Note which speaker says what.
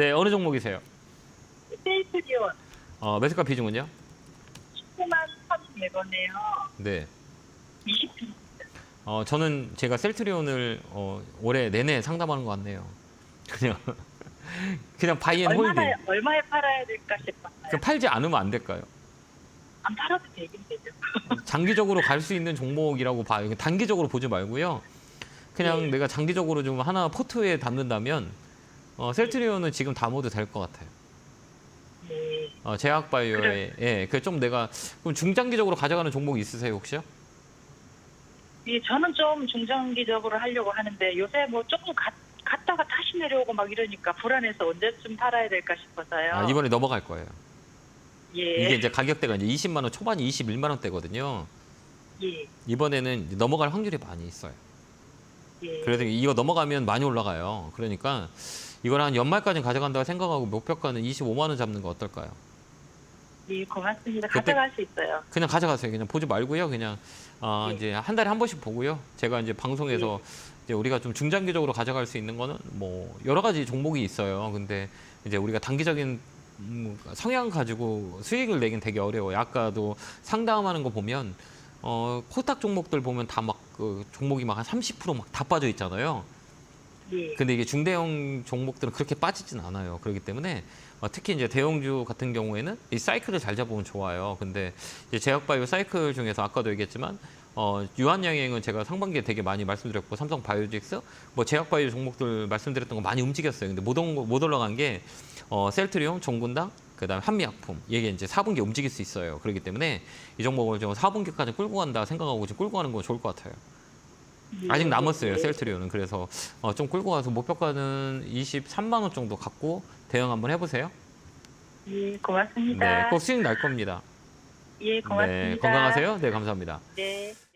Speaker 1: 네, 어느 종목이세요?
Speaker 2: 세이프리온
Speaker 1: 어, 매수가 비중은요?
Speaker 2: 19만 1,100원에요.
Speaker 1: 네.
Speaker 2: 20분.
Speaker 1: 어, 저는 제가 셀트리온을 어, 올해 내내 상담하는 것 같네요. 그냥 그냥 바이앤 홀딩.
Speaker 2: 얼마나 얼마에 팔아야 될까 싶었어요.
Speaker 1: 그 팔지 않으면 안 될까요?
Speaker 2: 안 팔아도 되긴 되죠.
Speaker 1: 장기적으로 갈 수 있는 종목이라고 봐요. 단기적으로 보지 말고요. 그냥
Speaker 2: 네.
Speaker 1: 내가 장기적으로 좀 하나 포트에 담는다면 어, 셀트리온은 지금 담아도 될것 같아요.
Speaker 2: 네.
Speaker 1: 어, 제약바이오에 예, 그 좀 내가 그럼 중장기적으로 가져가는 종목 있으세요 혹시요?
Speaker 2: 예, 저는 좀 중장기적으로 하려고 하는데 요새 뭐 조금 가, 갔다가 다시 내려오고 막 이러니까 불안해서 언제쯤 팔아야 될까 싶어서요.
Speaker 1: 아, 이번에 넘어갈 거예요.
Speaker 2: 예.
Speaker 1: 이게 이제 가격대가 이제 20만 원 초반이 21만 원대거든요.
Speaker 2: 예.
Speaker 1: 이번에는 넘어갈 확률이 많이 있어요.
Speaker 2: 예.
Speaker 1: 그래서 이거 넘어가면 많이 올라가요. 그러니까 이걸 한 연말까지 가져간다고 생각하고 목표가는 25만 원 잡는 거 어떨까요?
Speaker 2: 예, 고맙습니다.
Speaker 1: 그때-
Speaker 2: 가져갈 수 있어요.
Speaker 1: 그냥 가져가세요. 그냥 보지 말고요. 그냥 어,
Speaker 2: 예.
Speaker 1: 이제 한 달에 한 번씩 보고요. 제가 이제 방송에서 이제 우리가 좀 중장기적으로 가져갈 수 있는 거는 뭐 여러 가지 종목이 있어요. 근데 이제 우리가 단기적인 음, 성향 가지고 수익을 내긴 되게 어려워요. 아까도 상담하는 거 보면 어, 코딱 종목들 보면 다 막 그 종목이 막 한 30%막 다 빠져 있잖아요.
Speaker 2: 예.
Speaker 1: 근데 이게 중대형 종목들은 그렇게 빠지진 않아요. 그렇기 때문에 어, 특히 이제 대형주 같은 경우에는 이 사이클을 잘 잡으면 좋아요. 근데 이제 제약바이오 사이클 중에서 아까도 얘기했지만 어, 유한양행은 제가 상반기에 되게 많이 말씀드렸고 삼성 바이오직스 뭐 제약바이오 종목들 말씀드렸던 거 많이 움직였어요. 근데 못, 온 거- 못 올라간 게 어, 셀트리온, 종군당, 그다음에 한미약품 이게 이제 4분기 움직일 수 있어요. 그렇기 때문에 이 종목을 좀 4분기까지 끌고 간다 생각하고 지금 끌고 가는 건 좋을 것 같아요. 아직 남았어요
Speaker 2: 예.
Speaker 1: 셀트리온은 그래서 어, 좀 끌고 가서 목표가는 23만 원 정도 갖고 대응 한번 해보세요.
Speaker 2: 예, 고맙습니다.
Speaker 1: 네, 꼭 수익 날 겁니다.
Speaker 2: 예, 고맙습니다.
Speaker 1: 네, 건강하세요. 네, 감사합니다.
Speaker 2: 네.